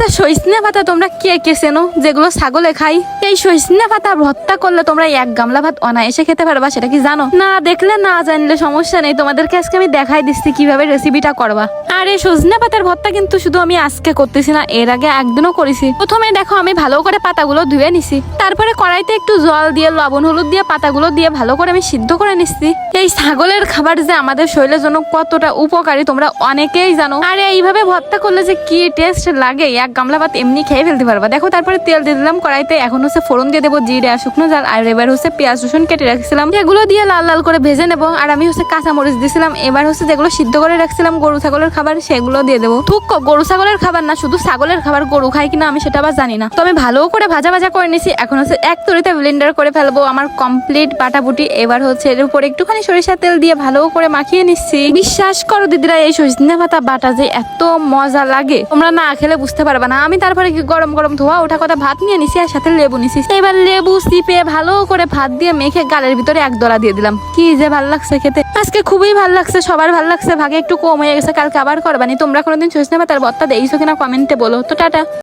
আচ্ছা সইসনে পাতা তোমরা কে কে চেনো? যেগুলো ছাগলে খাই, এই সইসনে পাতা ভর্তা করলে তোমরা এক গামলা ভাত অনায়াসে খেতে পারবা, সেটা কি জানো? না দেখলে না জানলে সমস্যা নেই। তোমাদেরকে আজকে আমি দেখাই দিচ্ছি কীভাবে রেসিপিটা করবা। আর এই সজনে পাতার ভর্তা কিন্তু শুধু আমি আজকে করতেছি না, এর আগে একদিনও করেছি। প্রথমে দেখো আমি ভালো করে পাতাগুলো ধুয়ে নিছি। তারপরে কড়াইতে একটু জল দিয়ে, লবণ, হলুদ দিয়ে পাতাগুলো দিয়ে ভালো করে আমি সিদ্ধ করে নিচ্ছি এই ছাগলের খাবার যে আমাদের শরীরের জন্য কতটা উপকারী তোমরা অনেকেই জানো। আর এইভাবে ভর্তা করলে যে কি টেস্ট লাগে, এক গামলা ভাত এমনি খেয়ে ফেলতে পারবা। দেখো তারপরে তেল দিয়ে দিলাম কড়াইতে, এখন হচ্ছে ফোড়ন দিয়ে দেবো জিরে শুকনো জাল, আর এবার হচ্ছে পেঁয়াজ, রসুন কেটে রাখছিলাম। এগুলো দিয়ে লাল লাল করে ভেজে নেব, আর আমি হচ্ছে কাঁচা মরিচ দিয়েছিলাম এবার হচ্ছে যেগুলো সিদ্ধ করে রাখছিলাম, গরু ছাগলের খাবার সেগুলো দিয়ে দেবো। থুক গরু ছাগলের খাবার না, শুধু ছাগলের খাবার গরু খায় কিনা আমি সেটা আবার জানি না। তো আমি ভালো করে ভাজা ভাজা করে নিছি, এখন হচ্ছে এক তরিতে ব্লেন্ডার করে ফেলব। আমার কমপ্লিট বাটাবুটি এবার হচ্ছে এর উপর একটুখানি সরিষার তেল দিয়ে ভালো করে মাখিয়ে নিচ্ছি। বিশ্বাস করো দিদিরা, এই সজনে পাতা বাটা যে এত মজা লাগে। তোমরা না খেলে বুঝতে পারবে না। আমি তারপরে গরম গরম ধোয়া ওঠা কথা ভাত নিয়ে নিছি আর সাথে লেবু নিছি। এবার লেবু চিপে ভালো করে ভাত দিয়ে মেখে গালের ভিতরে এক দলা দিয়ে দিলাম। কি যে ভালো লাগছে খেতে। আজকে খুবই ভালো লাগছে, সবার ভালো লাগছে, ভাগে একটু কম হয়ে গেছে, কালকে আবার করবানি তোমরা কোনোদিন চুজ নেবা তার বত্তা দেইছো কিনা কমেন্টে বলো। তো টাটা।